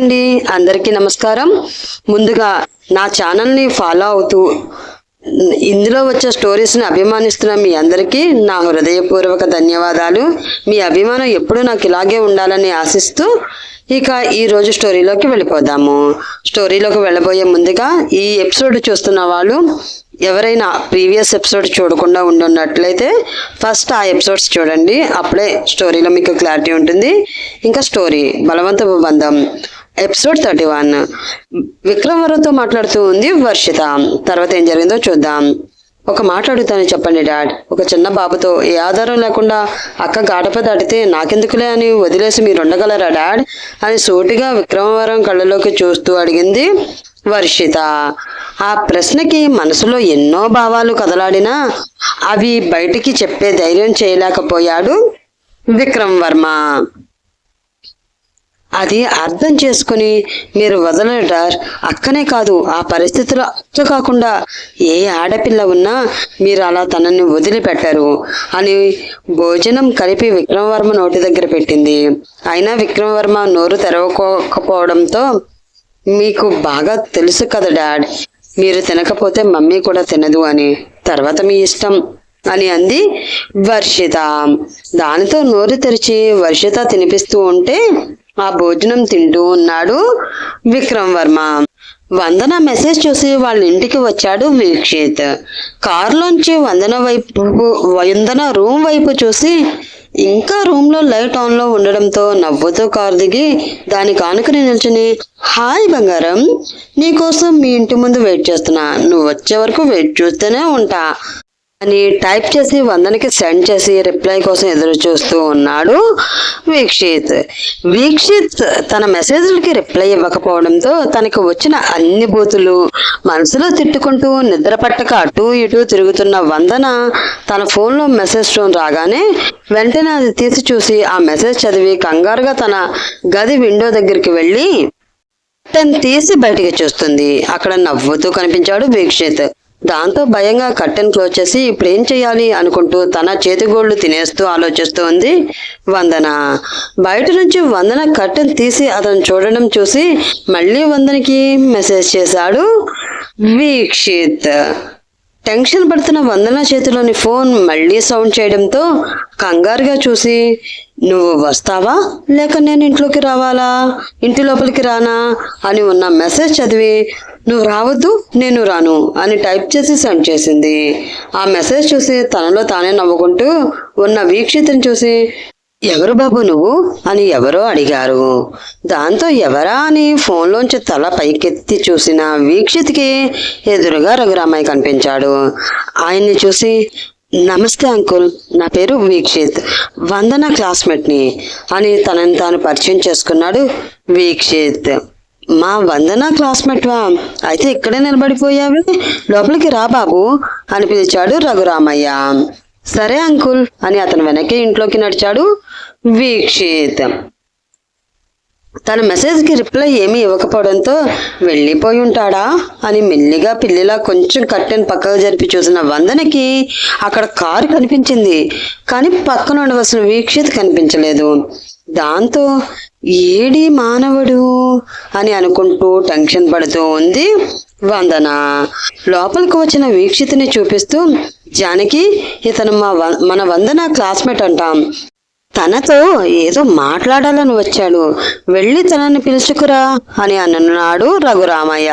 అండి. అందరికీ నమస్కారం. ముందుగా నా ఛానల్ని ఫాలో అవుతూ ఇందులో వచ్చే స్టోరీస్ని అభిమానిస్తున్న మీ అందరికీ నా హృదయపూర్వక ధన్యవాదాలు. మీ అభిమానం ఎప్పుడూ నాకు ఇలాగే ఉండాలని ఆశిస్తూ ఇక ఈ రోజు స్టోరీలోకి వెళ్ళిపోదాము. స్టోరీలోకి వెళ్ళబోయే ముందుగా ఈ ఎపిసోడ్ చూస్తున్న వాళ్ళు ఎవరైనా ప్రీవియస్ ఎపిసోడ్ చూడకుండా ఉండున్నట్లయితే ఫస్ట్ ఆ ఎపిసోడ్స్ చూడండి. అప్పుడే స్టోరీలో మీకు క్లారిటీ ఉంటుంది. ఇంకా స్టోరీ బలవంతపు బంధం. ఎపిసోడ్ థర్టీ వన్ విక్రమవరంతో మాట్లాడుతూ ఉంది వర్షిత. తర్వాత ఏం జరిగిందో చూద్దాం. ఒక మాట్లాడుతాను చెప్పండి డాడ్. ఒక చిన్న బాబుతో ఏ ఆధారం లేకుండా అక్క గాడప దాటితే నాకెందుకులే అని వదిలేసి మీరు ఉండగలరా డాడ్? అని సూటిగా విక్రమవరం కళ్ళలోకి చూస్తూ అడిగింది వర్షిత. ఆ ప్రశ్నకి మనసులో ఎన్నో భావాలు కదలాడినా అవి బయటికి చెప్పే ధైర్యం చేయలేకపోయాడు విక్రమ్ వర్మ అది అర్థం చేసుకుని మీరు వదలడార్ అక్కనే కాదు ఆ పరిస్థితులు అక్క కాకుండా ఏ ఆడపిల్ల ఉన్నా మీరు అలా తనని వదిలిపెట్టారు అని భోజనం కలిపి విక్రమవర్మ నోటి దగ్గర పెట్టింది. అయినా విక్రమవర్మ నోరు తెరవకపోవడంతో మీకు బాగా తెలుసు కదా డాడ్ మీరు తినకపోతే మమ్మీ కూడా తినదు అని. తర్వాత మీ ఇష్టం అని అంది వర్షిత. దానితో నోరు తెరిచి వర్షిత తినిపిస్తూ ఉంటే ఆ భోజనం తింటూ ఉన్నాడు విక్రమ్ వర్మ వందన మెసేజ్ చూసి వాళ్ళ ఇంటికి వచ్చాడు వీక్షిత్. కారులోంచి వందన వైపు వందన రూమ్ వైపు చూసి ఇంకా రూమ్లో లైట్ ఆన్లో ఉండడంతో నవ్వుతూ కారు దిగి దాని కానుకని నిల్చుని హాయ్ బంగారం నీకోసం మీ ఇంటి ముందు వెయిట్ చేస్తున్నా. నువ్వు వచ్చే వరకు వెయిట్ చూస్తూనే ఉంటా. అని టైప్ చేసి వందనకి సెండ్ చేసి రిప్లై కోసం ఎదురు చూస్తూ ఉన్నాడు వీక్షిత్. వీక్షిత్ తన మెసేజ్లకి రిప్లై ఇవ్వకపోవడంతో తనకు వచ్చిన అన్ని బూతులు మనసులో తిట్టుకుంటూ నిద్ర పట్టక అటు ఇటు తిరుగుతున్న వందన తన ఫోన్లో మెసేజ్ టోన్ రాగానే వెంటనే అది తీసి చూసి ఆ మెసేజ్ చదివి కంగారుగా తన గది విండో దగ్గరికి వెళ్ళి తను తీసి బయటికి చూస్తుంది. అక్కడ నవ్వుతూ కనిపించాడు వీక్షిత్. దాంతో భయంగా కట్టెన్ క్లోజ్ చేసి ఇప్పుడు ఏం చేయాలి అనుకుంటూ తన చేతిగోళ్ళు తినేస్తూ ఆలోచిస్తూ ఉంది వందన. బయట నుంచి వందన కట్టెన్ తీసి అతను చూడడం చూసి మళ్ళీ వందనకి మెసేజ్ చేశాడు. వీక్షిత్. టెన్షన్ పడుతున్న వందన చేతిలోని ఫోన్ మళ్ళీ సౌండ్ చేయడంతో కంగారుగా చూసి నువ్వు వస్తావా? లేక నేను ఇంట్లోకి రావాలా? ఇంటి లోపలికి రానా? అని ఉన్న మెసేజ్ చదివి నువ్వు రావద్దు నేను రాను అని టైప్ చేసి సెండ్ చేసింది. ఆ మెసేజ్ చూసి తనలో తానే నవ్వుకుంటూ ఉన్న వీక్షితుని చూసి ఎవరు బాబు నువ్వు? అని ఎవరో అడిగారు. దాంతో ఎవరా? అని ఫోన్లోంచి తల పైకెత్తి చూసిన వీక్షిత్కి ఎదురుగా రఘురామయ్య కనిపించాడు. ఆయన్ని చూసి నమస్తే అంకుల్ నా పేరు వీక్షిత్ వందన క్లాస్మేట్ని అని తనని తాను పరిచయం చేసుకున్నాడు వీక్షిత్. మా వందన క్లాస్మేట్వా అయితే ఇక్కడే నిలబడిపోయావి. లోపలికి రా బాబు అని పిలిచాడు రఘురామయ్య. సరే అంకుల్ అని అతను వెనక్కి ఇంట్లోకి నడిచాడు. వీక్షిత్. తన మెసేజ్కి రిప్లై ఏమీ ఇవ్వకపోవడంతో వెళ్ళిపోయి ఉంటాడా? అని మెల్లిగా పిల్లిలా కొంచెం కట్టెను పక్కకు జరిపి చూసిన వందనకి అక్కడ కారు కనిపించింది. కానీ పక్కన ఉండవలసిన వీక్షిత్ కనిపించలేదు. దాంతో ఏడి మానవుడు అని అనుకుంటూ టెన్షన్ పడుతూ ఉంది వందన. లోపలికి వచ్చిన వీక్షితిని చూపిస్తూ జానకి ఇతను మా వ- మన వందన క్లాస్మేట్ అంటాం. తనతో ఏదో మాట్లాడాలని వచ్చాడు. వెళ్ళి తనని పిలుచుకురా అని అన్నాడు రఘురామయ్య.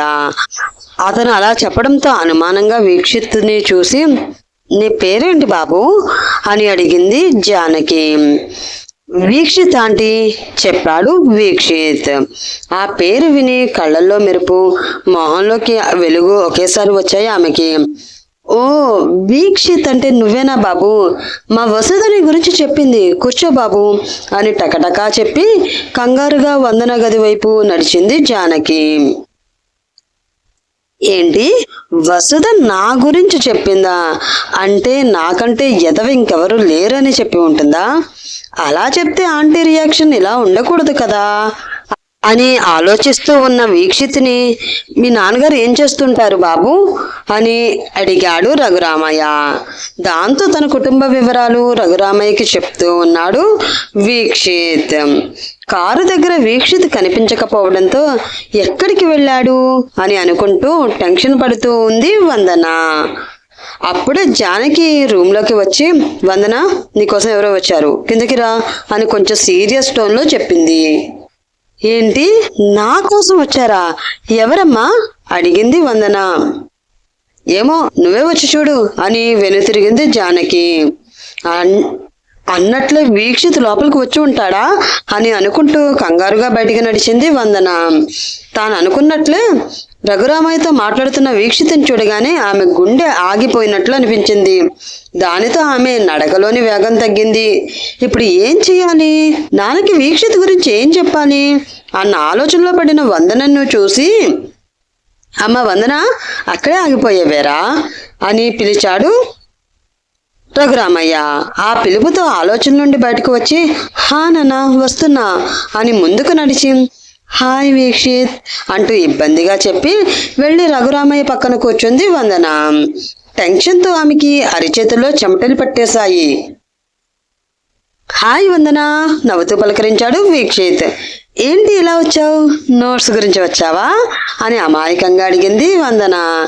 అతను అలా చెప్పడంతో అనుమానంగా వీక్షిత్ని చూసి నీ పేరేంటి బాబు? అని అడిగింది జానకి. వీక్షిత్ ఆంటీ చెప్పాడు వీక్షిత్. ఆ పేరు విని కళ్ళల్లో మెరుపు మొహంలోకి వెలుగు ఒకేసారి వచ్చాయి ఆమెకి. ఓ వీక్షిత్ అంటే నువ్వేనా బాబు? మా వసుధని గురించి చెప్పింది. కూర్చో బాబు అని టకటకా చెప్పి కంగారుగా వందన గది వైపు నడిచింది జానకి. ఏంటి? వసుధ నా గురించి చెప్పిందా? అంటే నాకంటే ఎదవ ఇంకెవరు లేరని చెప్పి ఉంటుందా? అలా చెప్తే ఆంటీ రియాక్షన్ ఇలా ఉండకూడదు కదా అని ఆలోచిస్తూ ఉన్న వీక్షిత్ని మీ నాన్నగారు ఏం చేస్తుంటారు బాబు? అని అడిగాడు రఘురామయ్య. దాంతో తన కుటుంబ వివరాలు రఘురామయ్యకి చెప్తూ ఉన్నాడు వీక్షిత్. కారు దగ్గర వీక్షిత్ కనిపించకపోవడంతో ఎక్కడికి వెళ్ళాడు? అని అనుకుంటూ టెన్షన్ పడుతూ ఉంది వందన. అప్పుడే జానకి రూమ్లోకి వచ్చి వందన నీకోసం ఎవరో వచ్చారు. కిందకి రా అని కొంచెం సీరియస్ టోన్లో చెప్పింది. ఏంటి? నా కోసం వచ్చారా? ఎవరమ్మా? అడిగింది వందన. ఏమో నువ్వే వచ్చి చూడు అని వెనుతిరిగింది జానకి. అన్- అన్నట్లే వీక్షిత్ లోపలికి వచ్చి ఉంటాడా? అని అనుకుంటూ కంగారుగా బయటికి నడిచింది వందన. తాను అనుకున్నట్లే రఘురామయ్యతో మాట్లాడుతున్న వీక్షితను చూడగానే ఆమె గుండె ఆగిపోయినట్లు అనిపించింది. దానితో ఆమె నడకలోని వేగం తగ్గింది. ఇప్పుడు ఏం చేయాలి నాన్నకి వీక్షిత గురించి ఏం చెప్పాలి? అన్న ఆలోచనలో పడిన వందనను చూసి అమ్మ వందన? అక్కడే ఆగిపోయేవేరా? అని పిలిచాడు రఘురామయ్య. ఆ పిలుపుతో ఆలోచన నుండి బయటకు వచ్చి హా నాన్న వస్తున్నా అని ముందుకు నడిచి హాయ్ వీక్షిత్ అంటూ ఇబ్బందిగా చెప్పి వెళ్ళి రఘురామయ్య పక్కన కూర్చుంది వందన. టెన్షన్తో ఆమెకి అరిచేతుల్లో చెమటలు పట్టేశాయి. హాయ్ వందన నవ్వుతూ పలకరించాడు వీక్షిత్. ఏంటి ఇలా వచ్చావు? నోట్స్ గురించి వచ్చావా? అని అమాయకంగా అడిగింది వందన.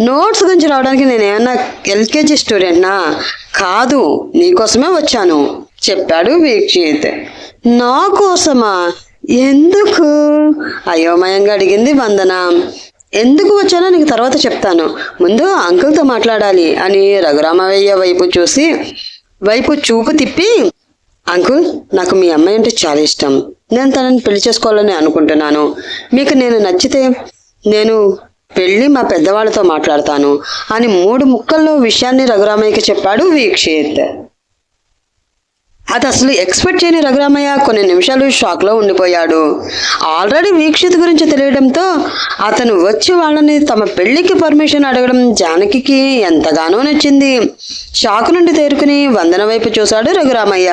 నోట్స్ గురించి రావడానికి నేనేమన్నా ఎల్కేజీ స్టూడెంట్నా? కాదు నీకోసమే వచ్చాను చెప్పాడు వీక్షిత్. నా కోసమా? ఎందుకు? అయోమయంగా అడిగింది వందన. ఎందుకు వచ్చానో నీకు తర్వాత చెప్తాను. ముందు అంకుల్తో మాట్లాడాలి అని రఘురామయ్య వైపు చూసి వైపు చూపు తిప్పి అంకుల్ నాకు మీ అమ్మాయి అంటే చాలా ఇష్టం. నేను తనని పెళ్ళి చేసుకోవాలని అనుకుంటున్నాను. మీకు నేను నచ్చితే నేను వెళ్ళి మా పెద్దవాళ్ళతో మాట్లాడతాను అని మూడు ముక్కల్లో విషయాన్ని రఘురామయ్యకి చెప్పాడు వీక్షిత్. అది అసలు ఎక్స్పెక్ట్ చేయని రఘురామయ్య కొన్ని నిమిషాలు షాక్లో ఉండిపోయాడు. ఆల్రెడీ వీక్షిత్ గురించి తెలియడంతో అతను వచ్చి వాళ్ళని తమ పెళ్ళికి పర్మిషన్ అడగడం జానకికి ఎంతగానో నచ్చింది. షాక్ నుండి తేరుకుని వందన వైపు చూశాడు రఘురామయ్య.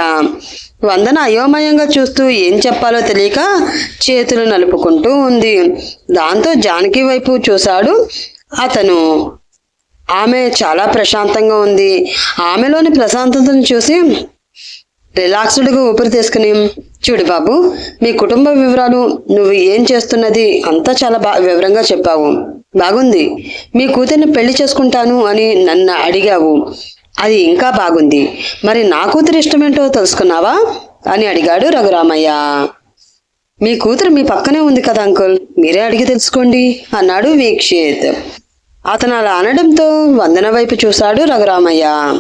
వందన అయోమయంగా చూస్తూ ఏం చెప్పాలో తెలియక చేతులు నలుపుకుంటూ ఉంది. దాంతో జానకి వైపు చూశాడు. అతను ఆమె చాలా ప్రశాంతంగా ఉంది. ఆమెలోని ప్రశాంతతను చూసి రిలాక్స్డ్గా ఊపిరి తీసుకుని చూడు బాబు మీ కుటుంబ వివరాలు నువ్వు ఏం చేస్తున్నది అంతా చాలా బా వివరంగా చెప్పావు. బాగుంది. మీ కూతుర్ని పెళ్ళి చేసుకుంటాను అని నన్ను అడిగావు. అది ఇంకా బాగుంది. మరి నా కూతురు ఇష్టమేంటో తెలుసుకున్నావా? అని అడిగాడు రఘురామయ్య. మీ కూతురు మీ పక్కనే ఉంది కదా అంకుల్ మీరే అడిగి తెలుసుకోండి అన్నాడు వీక్షిత్. అతను అలా అనడంతో వందన వైపు చూశాడు రఘురామయ్య.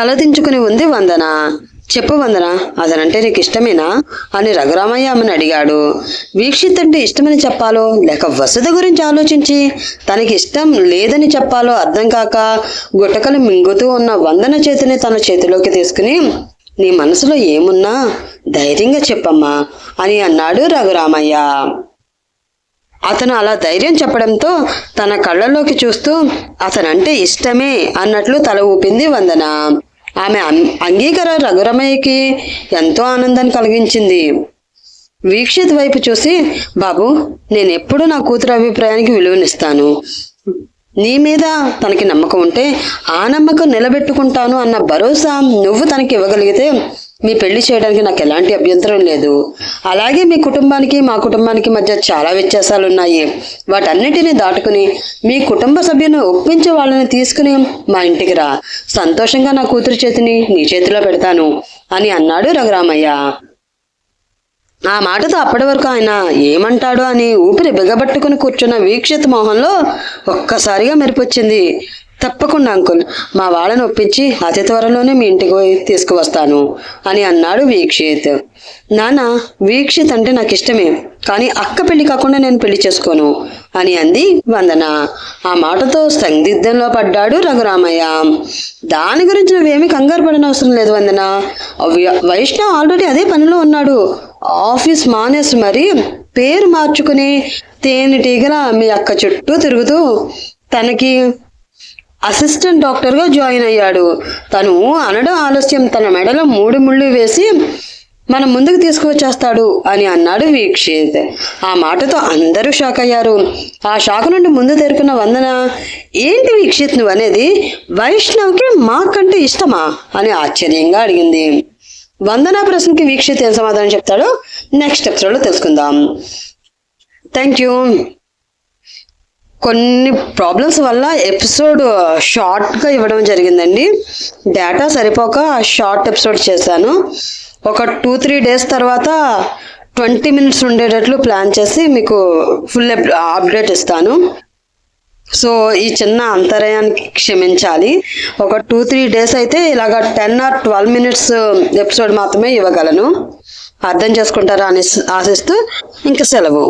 తలదించుకుని ఉంది వందన? చెప్పు వందన అతనంటే నీకు ఇష్టమేనా? అని రఘురామయ్య ఆమెను అడిగాడు. వీక్షిత్ అంటే ఇష్టమని చెప్పాలో? లేక వసతి గురించి ఆలోచించి తనకి ఇష్టం లేదని చెప్పాలో అర్థం కాక గుట్టకలు మింగుతూ ఉన్న వందన చేతిని తన చేతిలోకి తీసుకుని నీ మనసులో ఏమున్నా ధైర్యంగా చెప్పమ్మా అని అన్నాడు రఘురామయ్య. అతను అలా ధైర్యం చెప్పడంతో తన కళ్ళలోకి చూస్తూ అతనంటే ఇష్టమే అన్నట్లు తల ఊపింది వందన. ఆమె అం- రఘురమయ్యకి ఎంతో ఆనందాన్ని కలిగించింది. వీక్షిత్ వైపు చూసి బాబు నేను ఎప్పుడు నా కూతురు అభిప్రాయానికి విలువనిస్తాను. నీ మీద తనకి నమ్మకం ఉంటే ఆ నమ్మకం నిలబెట్టుకుంటాను అన్న భరోసా నువ్వు తనకి ఇవ్వగలిగితే మీ పెళ్ళి చేయడానికి నాకు ఎలాంటి అభ్యంతరం లేదు. అలాగే మీ కుటుంబానికి మా కుటుంబానికి మధ్య చాలా వ్యత్యాసాలు ఉన్నాయి. వాటన్నిటిని దాటుకుని మీ కుటుంబ సభ్యులను ఒప్పించే వాళ్ళని తీసుకుని మా ఇంటికి రా. సంతోషంగా నా కూతురు చేతిని నీ చేతిలో పెడతాను అని అన్నాడు రఘురామయ్య. ఆ మాటతో అప్పటి వరకు ఆయన ఏమంటాడో అని ఊపిరి బిగబట్టుకుని కూర్చున్న వీక్షిత మోహంలో ఒక్కసారిగా మెరిపొచ్చింది. తప్పకుండా అంకుల్. మా వాళ్ళని ఒప్పించి అతి త్వరలోనే మీ ఇంటికి పోయి తీసుకువస్తాను అని అన్నాడు వీక్షిత్. నాన్న వీక్షిత్ అంటే నాకు ఇష్టమే కానీ అక్క పెళ్ళి కాకుండా నేను పెళ్ళి చేసుకోను అని అంది వందన. ఆ మాటతో సందిగ్ధంలో పడ్డాడు రఘురామయ్య. దాని గురించి నువ్వేమీ కంగారు పడనవసరం లేదు వందన. వైష్ణవ్ ఆల్రెడీ అదే పనిలో ఉన్నాడు. ఆఫీస్ మానేసి మరి పేరు మార్చుకుని తేనెటీగల మీ అక్క చుట్టూ తిరుగుతూ తనకి అసిస్టెంట్ డాక్టర్గా జాయిన్ అయ్యాడు. తను అనడం ఆలస్యం. తన మెడలో మూడు ముళ్ళు వేసి మన ముందుకు తీసుకువచ్చేస్తాడు అని అన్నాడు వీక్షిత్. ఆ మాటతో అందరూ షాక్ అయ్యారు. ఆ షాక్ నుండి ముందు తెరుకున్న వందన ఏంటి వీక్షిత్ నువ్వు అనేది వైష్ణవ్కి మాకంటే ఇష్టమా? అని ఆశ్చర్యంగా అడిగింది. వందన ప్రశ్నకి వీక్షిత్ ఏం సమాధానం చెప్తాడో నెక్స్ట్ ఎపిసోడ్లో తెలుసుకుందాం. థ్యాంక్ యూ కొన్ని ప్రాబ్లమ్స్ వల్ల ఎపిసోడ్ షార్ట్గా ఇవ్వడం జరిగిందండి. డేటా సరిపోక షార్ట్ ఎపిసోడ్ చేశాను. ఒక టూ త్రీ డేస్ తర్వాత ట్వంటీ మినిట్స్ ఉండేటట్లు ప్లాన్ చేసి మీకు ఫుల్ అప్డేట్ ఇస్తాను. సో ఈ చిన్న అంతరాయానికి క్షమించాలి. ఒక టూ త్రీ డేస్ అయితే ఇలాగ ten or twelve minutes episode మాత్రమే ఇవ్వగలను. అర్థం చేసుకుంటారా అని ఆశిస్తూ ఇంకా సెలవు.